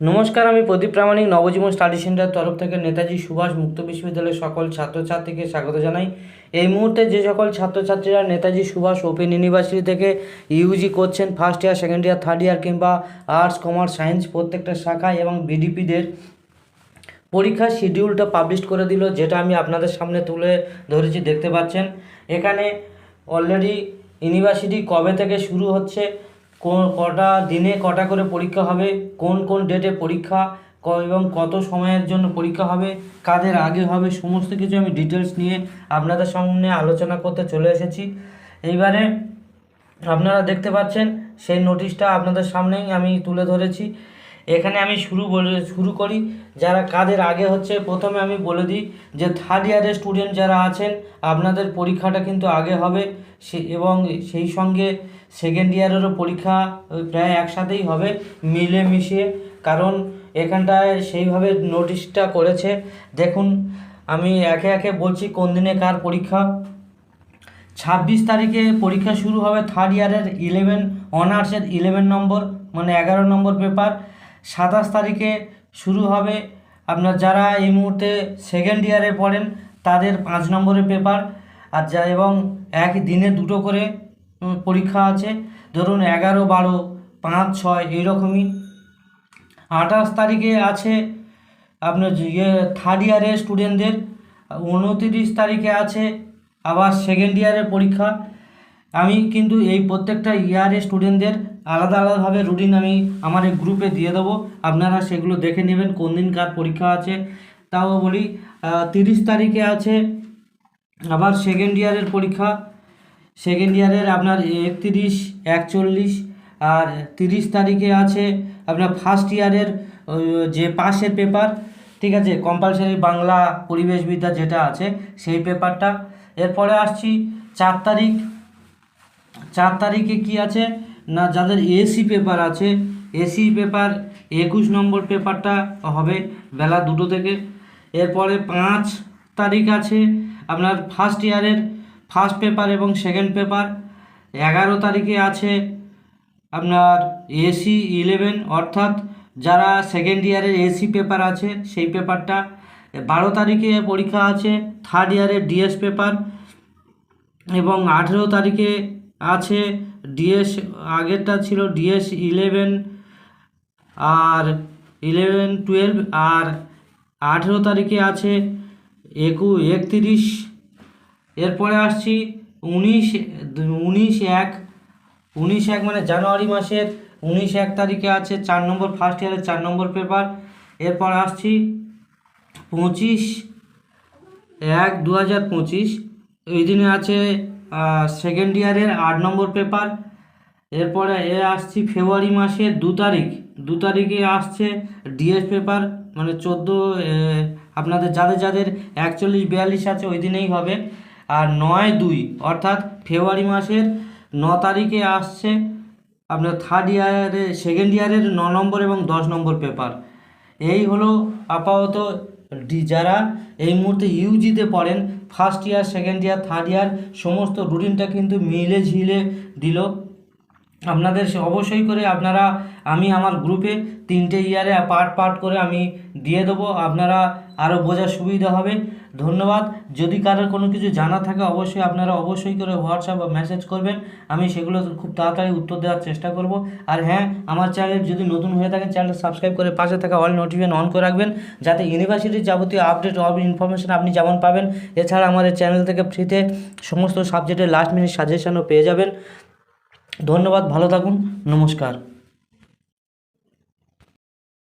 নমস্কার, আমি প্রদীপ প্রামাণিক, নবজীবন study centre তরফ থেকে নেতাজি সুভাষ মুক্ত বিশ্ববিদ্যালয়ের সকল ছাত্রছাত্রীকে স্বাগত জানাই। এই মুহূর্তে যে সকল ছাত্রছাত্রীরা নেতাজি সুভাষ ওপেন ইউনিভার্সিটি থেকে ইউজি করছেন first year second year third year কিংবা আর্টস কমার্স সায়েন্স প্রত্যেকটা শাখায় এবং বিডিপিদের পরীক্ষার শিডিউলটা পাবলিশ করে দিল, যেটা আমি আপনাদের সামনে তুলে ধরেছি, দেখতে পাচ্ছেন। এখানে অলরেডি ইউনিভার্সিটি কবে থেকে শুরু হচ্ছে? কটা দিনে কটা করে পরীক্ষা হবে, কোন কোন ডেটে পরীক্ষা এবং কত সময়ের জন্য পরীক্ষা হবে, কাদের আগে হবে, সমস্ত কিছু আমি ডিটেলস নিয়ে আপনাদের সামনে আলোচনা করতে চলে এসেছি। এইবারে আপনারা দেখতে পাচ্ছেন, সেই নোটিশটা আপনাদের সামনেই আমি তুলে ধরেছি। এখানে আমি শুরু বলে, শুরু করি। যারা কাদের আগে হচ্ছে প্রথমে আমি বলে দিই যে থার্ড ইয়ারের স্টুডেন্ট যারা আছেন, আপনাদের পরীক্ষাটা কিন্তু আগে হবে। সে, এবং সেই সঙ্গে সেকেন্ড ইয়ারেরও পরীক্ষা প্রায় একসাথেই হবে মিলে মিশিয়ে কারণ এখানটায় সেইভাবে নোটিশটা করেছে। দেখুন, আমি একে একে বলছি কোন দিনে কার পরীক্ষা। ছাব্বিশ তারিখে পরীক্ষা শুরু হবে থার্ড ইয়ারের ইলেভেন অনার্সের ইলেভেন নম্বর মানে এগারো নম্বর পেপার সাতাশ তারিখে শুরু হবে। আপনার যারা এই মুহূর্তে সেকেন্ড ইয়ারে পড়েন, তাদের পাঁচ নম্বরের পেপার আর যা এবং এক দিনে দুটো করে পরীক্ষা আছে। ধরুন এগারো, বারো, পাঁচ, ছয়, এইরকমই। আঠাশ তারিখে আছে আপনার ইয়ে থার্ড ইয়ারের স্টুডেন্টদের উনতিরিশ তারিখে আছে আবার সেকেন্ড ইয়ারের পরীক্ষা। আমি কিন্তু এই প্রত্যেকটা ইয়ারের স্টুডেন্টদের আলাদা আলাদাভাবে রুটিন আমি আমার এই গ্রুপে দিয়ে দেবো। আপনারা সেগুলো দেখে নেবেন, কোন দিন কার পরীক্ষা আছে। তাও বলি তিরিশ তারিখে আছে আবার সেকেন্ড ইয়ারের পরীক্ষা। সেকেন্ড ইয়ারের আপনার একত্রিশ, একচল্লিশ আর তিরিশ তারিখে আছে আপনার ফার্স্ট ইয়ারের যে পাশের পেপার ঠিক আছে কম্পালসারি বাংলা পরিবেশবিদ্যা যেটা আছে, সেই পেপারটা এরপরে আসছি চার তারিখ। চার তারিখে কি আছে? না, যাদের এসি পেপার আছে এসি পেপার একুশ নম্বর পেপারটা হবে বেলা দুটো থেকে। এরপরে পাঁচ তারিখ আছে আপনার ফার্স্ট ইয়ারের ফার্স্ট পেপার এবং সেকেন্ড পেপার এগারো তারিখে আছে আপনার এসি ইলেভেন অর্থাৎ যারা সেকেন্ড ইয়ারের এসি পেপার আছে, সেই পেপারটা বারো তারিখে পরীক্ষা আছে থার্ড ইয়ারের ডিএস পেপার এবং আঠেরো তারিখে আছে ডিএস আগেরটা ছিল ডিএস ইলেভেন আর ইলেভেন টুয়েলভ আর আঠেরো তারিখে আছে একু, একত্রিশ। এরপরে আসছি উনিশ উনিশ এক। উনিশ এক মানে জানুয়ারি মাসের। উনিশ এক তারিখে আছে চার নম্বর ফার্স্ট ইয়ারের চার নম্বর পেপার এরপর আসছি পঁচিশ এক দু হাজার পঁচিশ। এই দিনে আছে সেকেন্ড ইয়ারের আট নম্বর পেপার এরপরে এ আসছি ফেব্রুয়ারি মাসের দু তারিখ। দু তারিখে আসছে ডিএস পেপার মানে চোদ্দ আপনাদের যাদের যাদের একচল্লিশ, বিয়াল্লিশ আছে ওই দিনেই হবে। আর নয় দুই, অর্থাৎ ফেব্রুয়ারি মাসের ন তারিখে আসছে আপনার থার্ড ইয়ারে সেকেন্ড ইয়ারের ন নম্বর এবং দশ নম্বর পেপার এই হলো আপাতত ডি যারা এই মুহূর্তে ইউজিতে পড়েন first year second year third year সমস্ত রুটিনটা কিন্তু মিলে ঝিলে দিল। আপনাদের অবশ্যই করে আপনারা, আমি আমার গ্রুপে তিনটে ইয়ারে পার্ট পার্ট করে আমি দিয়ে দেবো। আপনারা আরও বোঝার সুবিধা হবে। ধন্যবাদ। যদি কারোর কোনো কিছু জানা থাকে, অবশ্যই আপনারা অবশ্যই করে হোয়াটসঅ্যাপ বা মেসেজ করবেন। আমি সেগুলো খুব তাড়াতাড়ি উত্তর দেওয়ার চেষ্টা করব। আর হ্যাঁ আমার চ্যানেল যদি নতুন হয়ে থাকেন, চ্যানেলটা সাবস্ক্রাইব করে পাশে থাকা অল নোটিফিকেশন অন করে রাখবেন। যাতে ইউনিভার্সিটির যাবতীয় আপডেট অব ইনফরমেশন আপনি যেমন পাবেন, এছাড়া আমাদের চ্যানেল থেকে ফ্রিতে সমস্ত সাবজেক্টের লাস্ট মিনিট সাজেশনও পেয়ে যাবেন। ধন্যবাদ, ভালো থাকুন, নমস্কার।